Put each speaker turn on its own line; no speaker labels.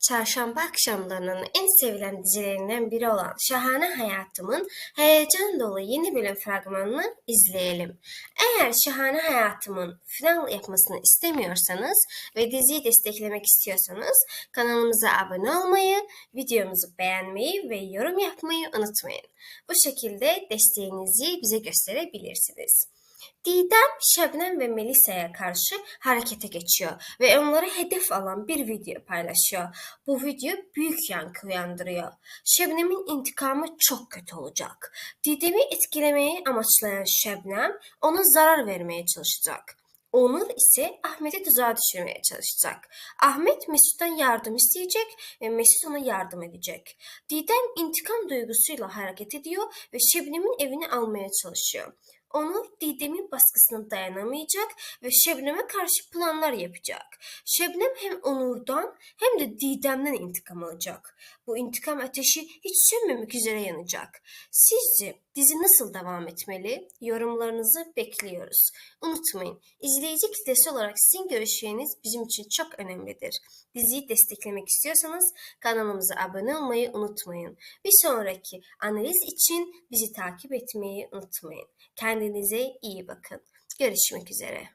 Çarşamba akşamlarının en sevilen dizilerinden biri olan Şahane Hayatım'ın heyecan dolu yeni bölüm fragmanını izleyelim. Eğer Şahane Hayatım'ın final yapmasını istemiyorsanız ve diziyi desteklemek istiyorsanız kanalımıza abone olmayı, videomuzu beğenmeyi ve yorum yapmayı unutmayın. Bu şekilde desteğinizi bize gösterebilirsiniz. Didem, Şebnem ve Melisa'ya karşı harekete geçiyor ve onları hedef alan bir video paylaşıyor. Bu video büyük yankı uyandırıyor. Şebnem'in intikamı çok kötü olacak. Didem'i etkilemeyi amaçlayan Şebnem ona zarar vermeye çalışacak. Onur ise Ahmet'i tuzağa düşürmeye çalışacak. Ahmet Mesut'tan yardım isteyecek ve Mesut ona yardım edecek. Didem intikam duygusuyla hareket ediyor ve Şebnem'in evini almaya çalışıyor. Onur Didem'in baskısına dayanamayacak ve Şebnem'e karşı planlar yapacak. Şebnem hem Onur'dan hem de Didem'den intikam alacak. Bu intikam ateşi hiç sönmemek üzere yanacak. Sizce dizi nasıl devam etmeli? Yorumlarınızı bekliyoruz. Unutmayın, izleyici kitlesi olarak sizin görüşleriniz bizim için çok önemlidir. Diziyi desteklemek istiyorsanız kanalımıza abone olmayı unutmayın. Bir sonraki analiz için bizi takip etmeyi unutmayın. Kendinize iyi bakın. Görüşmek üzere.